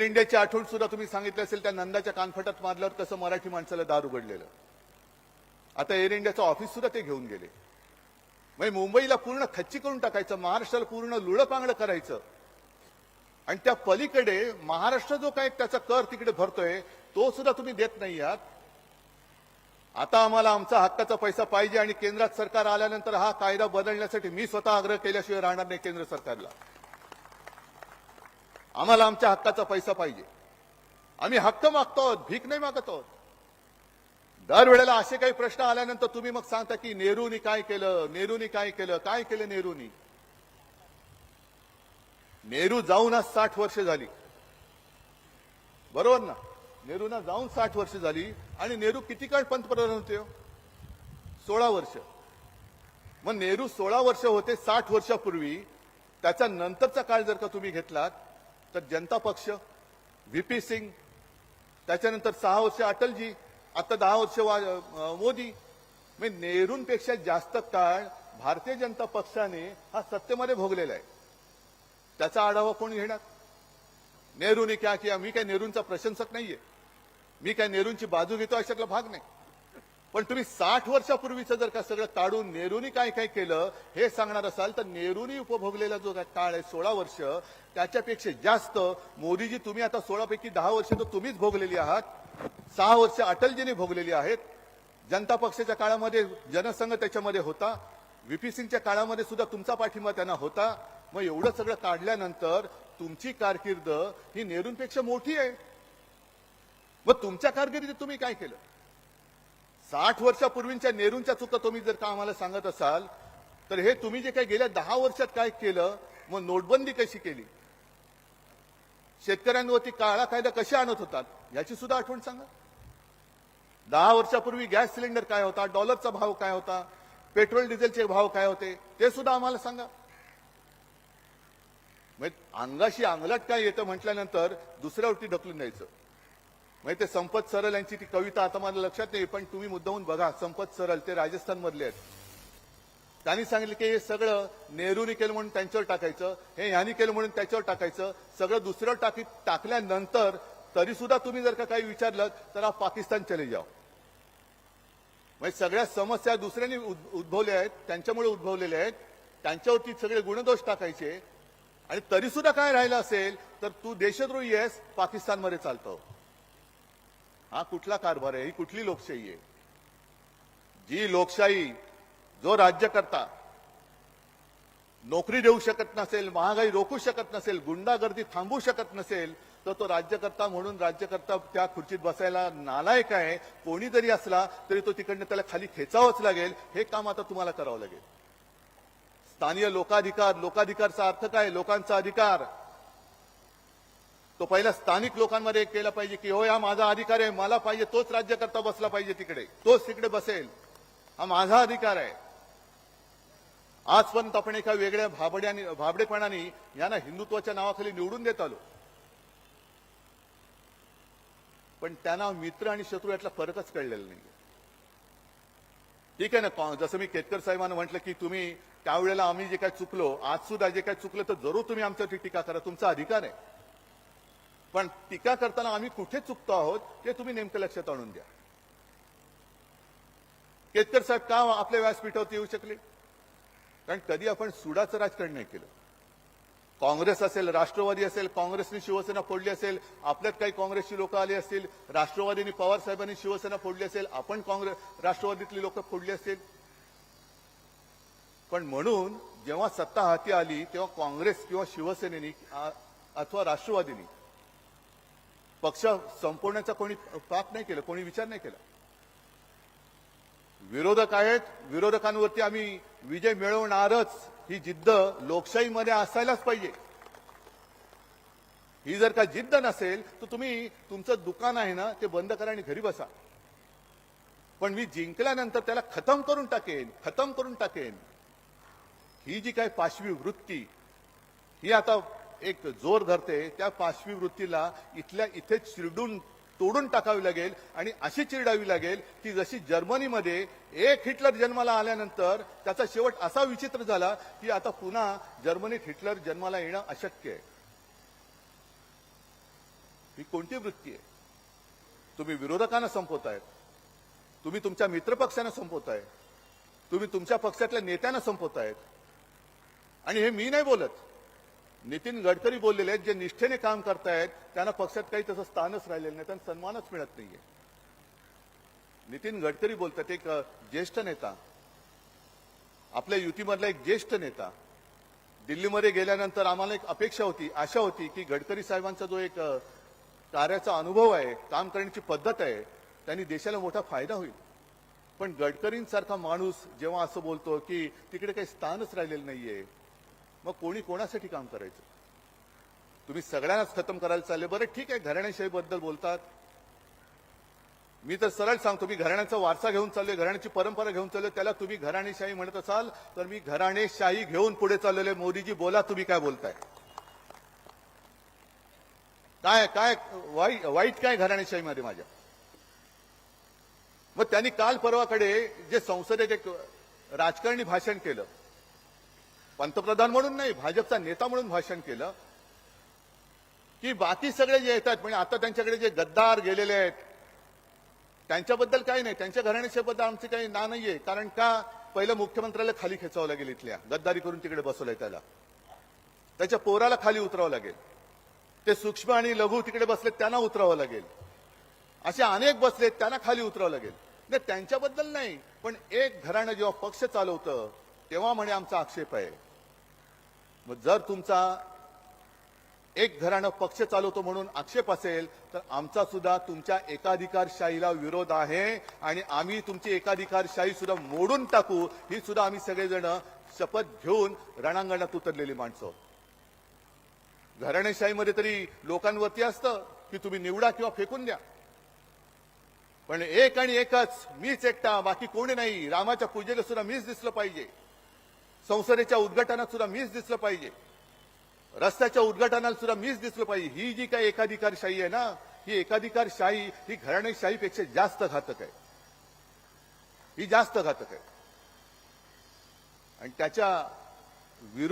इंडियाची आठवण सुद्धा तुम्ही सांगितलं असेल त्या नंदाच्या कानफटात मारल्यावर कसं मराठी माणसाला दार उघडलेलं. आता एअर इंडियाचं ऑफिस सुद्धा ते घेऊन गेले. म्हणजे मुंबईला पूर्ण खच्ची करून टाकायचं महाराष्ट्राला पूर्ण लुळपांगडं करायचं. आणि त्या पलीकडे महाराष्ट्र जो काय त्याचा कर तिकडे भरतोय तो सुद्धा तुम्ही देत नाही आहात. आता आम्हाला आमचा हक्काचा पैसा पाहिजे आणि केंद्रात सरकार आल्यानंतर हा कायदा बदलण्यासाठी मी स्वतः आग्रह केल्याशिवाय राहणार नाही केंद्र सरकारला. आम्हाला आमच्या हक्काचा पैसा पाहिजे. आम्ही हक्क मागतो आहोत भीक नाही मागत आहोत. दरवेळेला असे काही प्रश्न आल्यानंतर तुम्ही मग सांगता की नेहरूनी काय केलं नेहरूनी काय केलं काय केलं नेहरूनी? नेहरू जाऊन आज साठ वर्ष झाली. बरोबर ना? नेहरूना जाऊन साठ वर्ष झाली आणि नेहरू किती काळ पंतप्रधान होते हो? सोळा वर्ष. मग नेहरू सोळा वर्ष होते साठ वर्षापूर्वी त्याच्या नंतरचा काळ जर का तुम्ही घेतलात तर जनता पक्ष व्ही सिंग त्याच्यानंतर सहा वर्ष अटलजी आता दहा वर्ष वा- मोदी. मी नेहरूंपेक्षा जास्त काळ भारतीय जनता पक्षाने हा सत्तेमध्ये भोगलेला आहे. त्याचा आढावा कोण घेणार? नेहरूने क्या किया? मी काय नेहरूंचा प्रशंसक नाहीये. मी काय नेहरूंची बाजू घेतो अशातला भाग नाही. पण तुम्ही साठ वर्षापूर्वीचं जर का सगळं काढून नेहरूनी काय काय केलं हे सांगणार असाल तर नेहरूनी उपभोगलेला जो काय काळ आहे सोळा वर्ष त्याच्यापेक्षा जास्त मोदीजी तुम्ही आता सोळापैकी दहा वर्ष तर तुम्हीच भोगलेली आहात. सहा वर्ष अटलजीने भोगलेली आहेत. जनता पक्षाच्या काळामध्ये जनसंघ त्याच्यामध्ये होता. व्हीपी सिंगच्या काळामध्ये सुद्धा तुमचा पाठिंबा त्यांना होता. मग एवढं सगळं काढल्यानंतर तुमची कारकीर्द ही नेहरूंपेक्षा मोठी आहे. मग तुमच्या कारकिर्दीत तुम्ही काय केलं? साठ वर्षापूर्वींच्या नेहरूंच्या चुका तुम्ही जर का आम्हाला सांगत असाल तर हे तुम्ही जे काही गेल्या दहा वर्षात काय केलं मग नोटबंदी कशी केली? शेतकऱ्यांवरती काळा कायदा कसे आणत होतात याची सुद्धा आठवण सांगा. दहा वर्षापूर्वी गॅस सिलेंडर काय होता डॉलरचा भाव काय होता पेट्रोल डिझेलचे भाव काय होते ते सुद्धा आम्हाला सांगा. म्हणजे अंगाशी अंगलट काय येतं म्हटल्यानंतर दुसऱ्यावरती ढकलून द्यायचं. म्हणजे ते संपत सरल यांची ती कविता आता मला लक्षात नाही पण तुम्ही मुद्दाहून बघा संपत सरल ते राजस्थान मधले आहेत. त्यांनी सांगितलं की हे सगळं नेहरूने केलं म्हणून त्यांच्यावर टाकायचं हे ह्यांनी केलं म्हणून त्याच्यावर टाकायचं सगळं दुसऱ्यावर टाकी टाकल्यानंतर तरी सुद्धा तुम्ही जर का काही विचारलं तर आप पाकिस्तान चले जाओ. म्हणजे सगळ्या समस्या दुसऱ्यांनी उद्भवल्या आहेत त्यांच्यामुळे उद्भवलेल्या आहेत त्यांच्यावरती सगळे गुणदोष टाकायचे आणि तरी सुद्धा काय राहिलं असेल तर तू देशद्रोही आहेस पाकिस्तानमध्ये चालतो. हा कुठला कारभार आहे? ही कुठली लोकशाही आहे? जी लोकशाही जो राज्यकर्ता नोकरी देऊ शकत नसेल महागाई रोखू शकत नसेल गुंडागर्दी थांबवू शकत नसेल तर तो राज्यकर्ता म्हणून राज्यकर्ता त्या खुर्चीत बसायला नालायक आहे. कोणी जरी असला तरी तो तिकडनं त्याला खाली खेचावंच लागेल. हे काम आता तुम्हाला करावं लागेल. स्थानीय लोकाधिकार लोकाधिकारचा अर्थ काय? लोकांचा अधिकार. तो पहिला स्थानिक लोकांमध्ये केला पाहिजे की हो हा माझा अधिकार आहे मला पाहिजे तोच राज्यकर्ता बसला पाहिजे तिकडे. तोच तिकडे बसेल. हा माझा अधिकार आहे. आजपर्यंत आपण एका वेगळ्या भाबड्याने भाबडेपणाने यांना हिंदुत्वाच्या नावाखाली निवडून देत आलो. पण त्यांना मित्र आणि शत्रू यातला फरकच कळलेला नाही ठीक आहे ना जसं मी केतकर साहेबांना म्हटलं की तुम्ही त्यावेळेला आम्ही जे काय चुकलो आज सुद्धा जे काय चुकलं तर जरूर तुम्ही आमच्यावरती टीका करा तुमचा अधिकार आहे. पण टीका करताना आम्ही कुठे चुकतो आहोत ते तुम्ही नेमकं लक्षात आणून द्या. केतकर साहेब का आपल्या व्यासपीठावरती येऊ शकले? कारण कधी आपण सुडाचं राजकारण नाही केलं. काँग्रेस असेल राष्ट्रवादी असेल काँग्रेसने शिवसेना फोडली असेल आपल्यात काही काँग्रेसची लोक आली असतील राष्ट्रवादीने पवार साहेबांनी शिवसेना फोडली असेल आपण काँग्रेस राष्ट्रवादीतली लोक फोडली असेल पण म्हणून जेव्हा सत्ता हाती आली तेव्हा काँग्रेस किंवा शिवसेनेनी अथवा राष्ट्रवादीनी पक्ष संपवण्याचा कोणी पाप नाही केलं कोणी विचार नाही केला. विरोधक आहेत विरोधकांवरती आम्ही विजय मिळवणारच ही जिद्द लोकशाहीमध्ये असायलाच पाहिजे. ही जर का जिद्द नसेल तर तुम्ही तुमचं दुकान आहे ना ते बंद करा आणि घरी बसा. पण मी जिंकल्यानंतर त्याला खतम करून टाकेन खतम करून टाकेन. ही जी काही पाशवी वृत्ती ही आता एक जोर धरते त्या पाशवी वृत्तीला इथल्या इथे चिरडून तोडून टाकावी लागेल आणि अशी चिरडावी लागेल की जशी जर्मनीमध्ये एक हिटलर जन्माला आल्यानंतर त्याचा शेवट असा विचित्र झाला की आता पुन्हा जर्मनीत हिटलर जन्माला येणं अशक्य आहे. ही कोणती वृत्ती आहे? तुम्ही विरोधकांना संपवतायत. तुम्ही तुमच्या मित्रपक्षांना संपवताय तुम्ही तुमच्या पक्षातल्या नेत्यांना संपवतायत. आणि हे मी नाही बोलत. नितीन गडकरी बोललेले आहेत जे निष्ठेने काम करतायत त्यांना पक्षात काही तसं स्थानच राहिलेलं नाही त्यांना सन्मानच मिळत नाहीये. नितीन गडकरी बोलतात एक ज्येष्ठ नेता आपल्या युतीमधला एक ज्येष्ठ नेता दिल्लीमध्ये गेल्यानंतर आम्हाला एक अपेक्षा होती आशा होती की गडकरी साहेबांचा जो एक कार्याचा अनुभव आहे काम करण्याची पद्धत आहे त्यांनी देशाला मोठा फायदा होईल. पण गडकरींसारखा माणूस जेव्हा असं बोलतो की तिकडे काही स्थानच राहिलेलं नाहीये मग कोणी कोणासाठी काम करायचं? तुम्ही सगळ्यांनाच खतम करायला चालले. बरं ठीक आहे घराण्याशाहीबद्दल बोलतात. मी तर सरळ सांगतो मी घराण्याचा वारसा घेऊन चाललोय घराण्याची परंपरा घेऊन चाललोय. त्याला तुम्ही घराणेशाही म्हणत असाल तर मी घराणेशाही घेऊन पुढे चाललेले मोदीजी बोला तुम्ही काय बोलताय. काय काय वाईट वाईट काय घराणेशाहीमध्ये माझ्या? मग त्यांनी काल परवाकडे जे संसदेत एक राजकारणी भाषण केलं पंतप्रधान म्हणून नाही भाजपचा नेता म्हणून भाषण केलं. की बाकी सगळे जे येतात म्हणजे आता त्यांच्याकडे जे गद्दार गेलेले आहेत त्यांच्याबद्दल काही नाही. त्यांच्या घराण्याच्याबद्दल आमचे काही ना नाहीये. कारण का? पहिलं मुख्यमंत्र्याला खाली खेचावं लागेल इथल्या. गद्दारी करून तिकडे बसवलंय त्याला. त्याच्या पोराला खाली उतरावं लागेल. ते सूक्ष्म आणि लघु तिकडे बसलेत त्यांना उतरावं लागेल. असे अनेक बसलेत त्यांना खाली उतरावं लागेल. नाही त्यांच्याबद्दल नाही. पण एक घराणं जेव्हा पक्ष चालवतं तेव्हा म्हणे आमचा आक्षेप आहे. मग जर तुमचा एक घराणं पक्ष चालवतो म्हणून आक्षेप असेल तर आमचा सुद्धा तुमच्या एकाधिकारशाहीला विरोध आहे आणि आम्ही तुमची एकाधिकारशाही सुद्धा मोडून टाकू ही सुद्धा आम्ही सगळेजण शपथ घेऊन रणांगणात उतरलेली माणसं. घराणेशाहीमध्ये तरी लोकांवरती असतं की तुम्ही निवडा किंवा फेकून द्या. पण एक आणि एकच मीच एकटा बाकी कोणी नाही. रामाच्या पूजेला सुद्धा मीच दिसलं पाहिजे. संसदेच्या उद्घाटनात सुद्धा मीच दिसलं पाहिजे. रस्त्याच्या उद्घाटनाला सुद्धा मीच दिसलं पाहिजे. ही जी काही एकाधिकारशाही आहे ना ही एकाधिकारशाही ही घराणेशाहीपेक्षा जास्त घातक आहे. ही जास्त घातक आहे. आणि त्याच्या विरुद्ध